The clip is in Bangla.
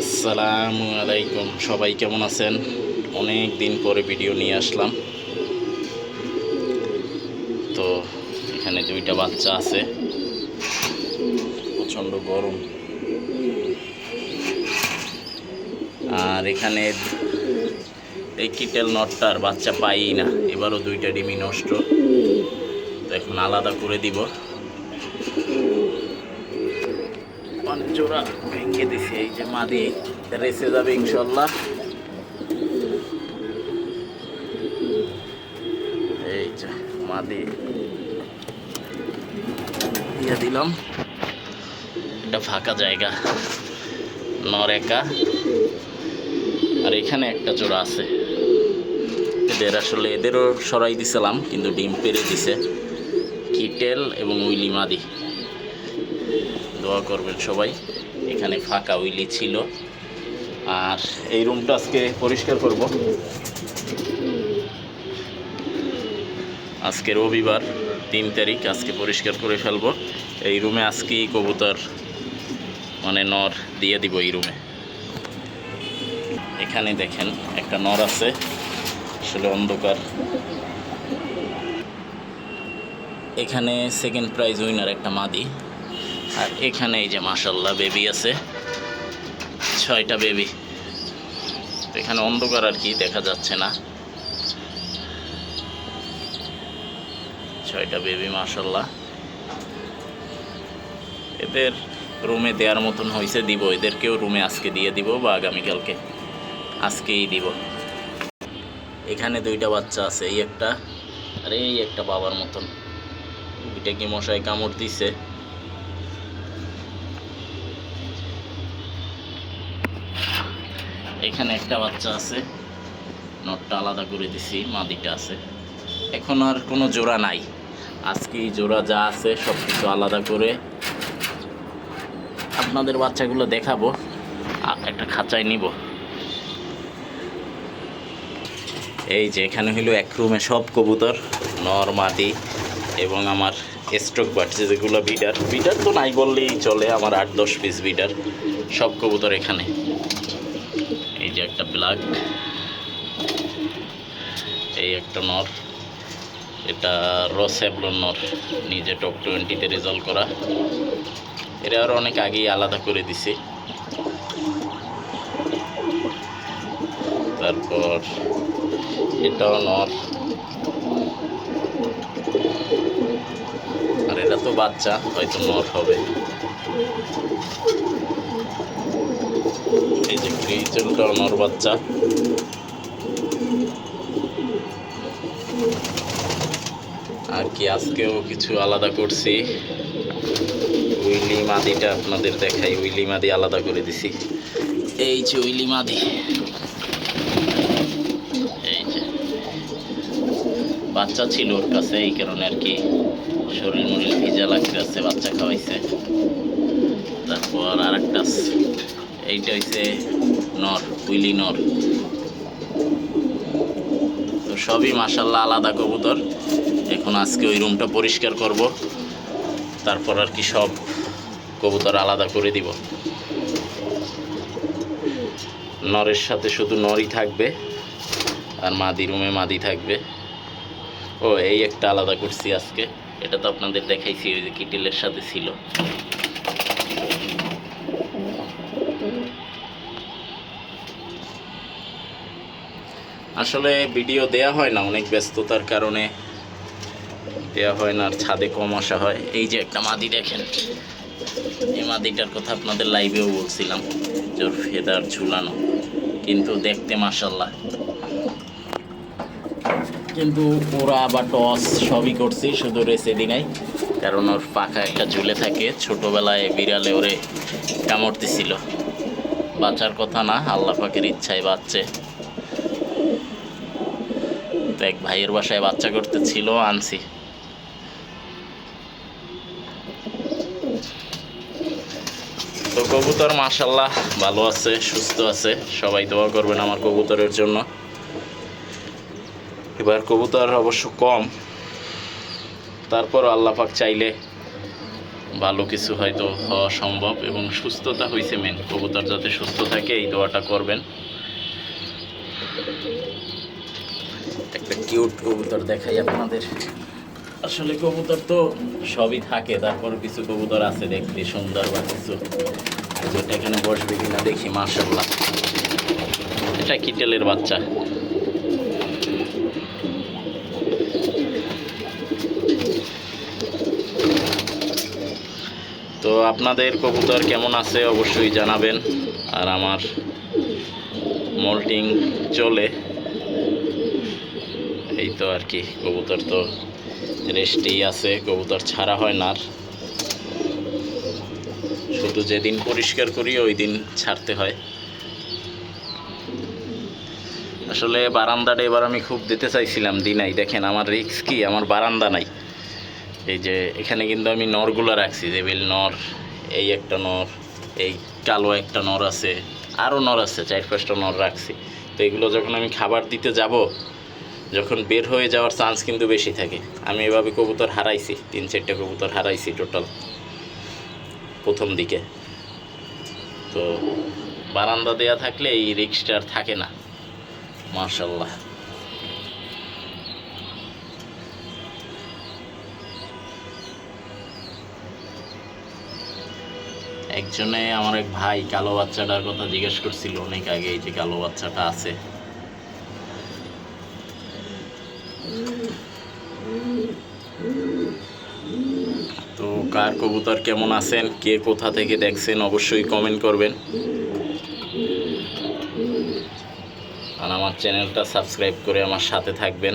আসসালামু আলাইকুম। সবাই কেমন আছেন? অনেক দিন পরে ভিডিও নিয়ে আসলাম। তো এখানে দুইটা বাচ্চা আছে। প্রচণ্ড গরম। আর এখানে এই কিটেল নটটার বাচ্চা পাই না। এবারও দুইটা ডিমি নষ্ট। তো এখন আলাদা করে দিব। অনেক জোড়া ভেঙে দিছে। এই যে মাদি, রেসে যাবে ইনশাল্লাহ এই যে মাদি। দিয়ে দিলাম। এটা ফাঁকা জায়গা নর একা আর এখানে একটা জোড়া আছে। এদের আসলে এদেরও সরাই দিছিলাম, কিন্তু ডিম পেরে দিছে। কিটেল এবং উইলি মাদি। দোয়া করবেন সবাই। এখানে ফাঁকা উইলি ছিল। আর এই রুমটা আজকে পরিষ্কার করব। আজকে রবিবার, তিন তারিখ, আজকে পরিষ্কার করে ফেলব। এই রুমে আজকেই কবুতর মানে নর দিয়ে দিব এই রুমে। এখানে দেখেন একটা নর আছে, আসলে অন্ধকার। এখানে সেকেন্ড প্রাইজ উইনার একটা মাদি। আর এখানে এই যে মাসাল্লাহ বেবি আছে। ছয়টা বেবি এখানে অন্ধকার আর কি দেখা যাচ্ছে না। ছয়টা বেবি মাসাল্লাহ এদের রুমে দেওয়ার মতন হয়েছে দিব। এদেরকেও রুমে আজকে দিয়ে দিব বা আগামীকালকে। আজকেই দিব। এখানে দুইটা বাচ্চা আছে, এই একটা। আর, এই একটা বাবার মতন। দুইটা কি মশাই কামড় দিছে? এখানে একটা বাচ্চা আছে। নটটা আলাদা করে দিছি, মাদিটা আছে। এখন আর কোনো জোড়া নাই। আজকে জোড়া যা আছে সব কিছু আলাদা করে আপনাদের বাচ্চাগুলো দেখাবো। একটা খাঁচায় নিব। এই যে এখানে হলো এক রুমে সব কবুতর, নর, মাদি এবং আমার স্ট্রোক বাড়ছে যেগুলো বিডার বিডার তো নাই বললেই চলে, আমার আট দশ পিস বিডার সব কবুতর এখানে। এই যে একটা ব্ল্যাক এই একটা নর এটা রসেবলন নর নিজে টপ টোয়েন্টিতে রেজাল্ট করা। এটা আরও অনেক আগেই আলাদা করে দিছি। তারপর এটাও নর আর এটা তো বাচ্চা, হয়তো নর হবে। এই যে গ্রিজলটাও নর বাচ্চা। আর কি, আজকেও কিছু আলাদা করছি। উইলি মাদিটা আপনাদের দেখাই, উইলি মাদি আলাদা করে দিছি। এই যে উইলি মাদি। এই যে। বাচ্চা ছিল ওর কাছে, এই কারণে আর কি শরীর মরিল ভিজা লাগতেছে বাচ্চা খাওয়াইছে। তারপর আর একটা এইটা হইছে নর, উইলি নর। তো সবই মাসাল্লাহ আলাদা কবুতর। এখন আজকে ওই রুমটা পরিষ্কার করব। তারপর আর কি সব কবুতর আলাদা করে দিব। নরের সাথে শুধু নরই থাকবে, আর মাদি রুমে মাদি থাকবে। ও, এই একটা আলাদা করছি আজকে। এটা তো আপনাদের দেখাইছি, ওই যে কিটিলের সাথে ছিল। আসলে ভিডিও দেয়া হয় না, অনেক ব্যস্ততার কারণে দেওয়া হয় না, আর ছাদে কম আসা হয়। এই যে একটা মাদি দেখেন, এই মাদিটার কথা আপনাদের লাইভেও বলছিলাম, জোর ফেদার ঝুলানো। কিন্তু দেখতে মাসাল্লাহ কিন্তু ওরা বা টস সবই করছি, শুধু রেসে দিনাই কারণ ওর পাখা একটা ঝুলে থাকে। ছোটোবেলায় বিড়ালে ওরে কামড় দিছিল। বাঁচার কথা না, আল্লাহ পাকের ইচ্ছায় বাচ্চে তো এক ভাইয়ের বাসায় বাচ্চা করতে ছিল আনছি। তো কবুতর মাশাল্লাহ ভালো আছে, সুস্থ আছে। সবাই দোয়া করবেন আমার কবুতরের জন্য। এবার কবুতর অবশ্য কম। তারপর আল্লাহ পাক চাইলে ভালো কিছু হয়তো হওয়া সম্ভব এবং সুস্থতা হয়েছে মেন কবুতর যাতে সুস্থ থাকে, এই দোয়াটা করবেন। একটা কিউট কবুতর দেখাই আপনাদের। আসলে কবুতর তো সবই থাকে তারপর কিছু কবুতর আছে দেখতে সুন্দর বা কিছু। যেটা এখানে বসবে কিনা দেখি মার্শাল্লাহ এটা কিটেলের বাচ্চা? তো আপনাদের কবুতর কেমন আছে অবশ্যই জানাবেন। আর আমার মোল্টিং চলে। এই তো আর কি, কবুতর তো রেস্টেই আছে, কবুতর ছাড়া হয় না শুধু যেদিন পরিষ্কার করি, ওই দিন ছাড়তে হয়। আসলে বারান্দাটা এবার আমি খুব দিতে চাইছিলাম, দিনাই। দেখেন, আমার রিক্স কি? আমার বারান্দা নাই। এই যে, এখানে কিন্তু আমি নরগুলো রাখছি জেবিল নর, এই একটা নর, এই কালো একটা নর আছে, আরও নর আছে, চার পাঁচটা নর রাখছি। তো এগুলো যখন আমি খাবার দিতে যাব যখন বের হয়ে যাওয়ার চান্স কিন্তু বেশি থাকে। আমি এভাবে কবুতর হারাইছি, তিন চারটে কবুতর হারাইছি টোটাল প্রথম দিকে। তো বারান্দা দেয়া থাকলে এই রিক্সটা আর থাকে না। মার্শাল্লাহ একজনে আমার এক ভাই কালো বাচ্চাটার কথা জিজ্ঞেস করছিল, অনেক আগে এই যে কালো বাচ্চাটা আছে। তো কার কবুতর কেমন আছেন? কে কোথা থেকে দেখছেন? অবশ্যই কমেন্ট করবেন। আর আমার চ্যানেলটা সাবস্ক্রাইব করে আমার সাথে থাকবেন।